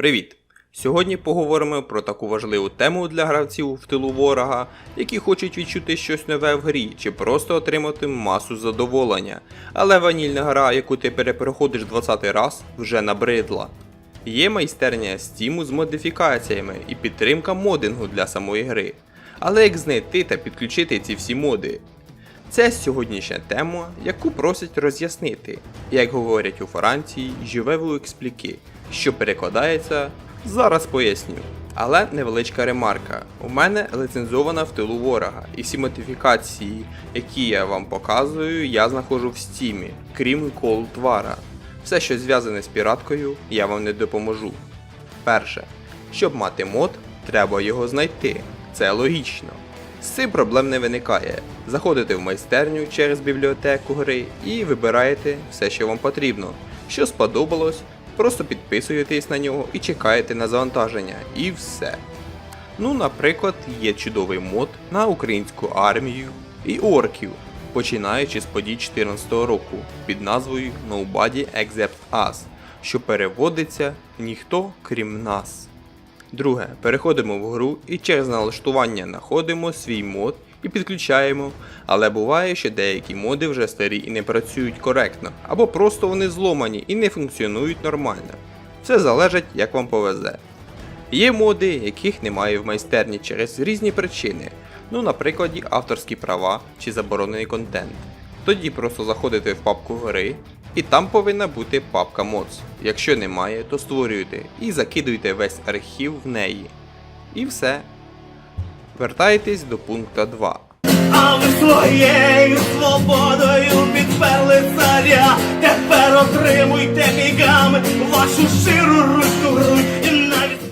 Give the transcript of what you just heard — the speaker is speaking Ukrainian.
Привіт! Сьогодні поговоримо про таку важливу тему для гравців в тилу ворога, які хочуть відчути щось нове в грі чи просто отримати масу задоволення. Але ванільна гра, яку ти перепроходиш 20 раз, вже набридла. Є майстерня Steam з модифікаціями і підтримка модингу для самої гри. Але як знайти та підключити ці всі моди? Це сьогоднішня тема, яку просять роз'яснити, як говорять у Франції, живе в експліки, що перекладається зараз поясню. Але невеличка ремарка. У мене лицензована в тилу ворога, і всі модифікації, які я вам показую, я знаходжу в стімі, крім War. Все, що зв'язане з піраткою, я вам не допоможу. Перше, щоб мати мод, треба його знайти. Це логічно. З цим проблем не виникає. Заходите в майстерню через бібліотеку гри і вибираєте все, що вам потрібно. Що сподобалось, просто підписуєтесь на нього і чекаєте на завантаження. І все. Ну, наприклад, є чудовий мод на українську армію і орків, починаючи з подій 2014 року під назвою Nobody Except Us, що переводиться ніхто крім нас. Друге, переходимо в гру і через налаштування знаходимо свій мод і підключаємо, але буває, що деякі моди вже старі і не працюють коректно, або просто вони зломані і не функціонують нормально. Все залежить, як вам повезе. Є моди, яких немає в майстерні через різні причини, ну, наприклад, авторські права чи заборонений контент. Тоді просто заходите в папку гри, і там повинна бути папка mods. Якщо немає, то створюйте і закидуйте весь архів в неї. І все. Вертайтесь до пункту 2. А ви своєю свободою підперли царя. Тепер отримуйте бігами вашу ширу руську грудь.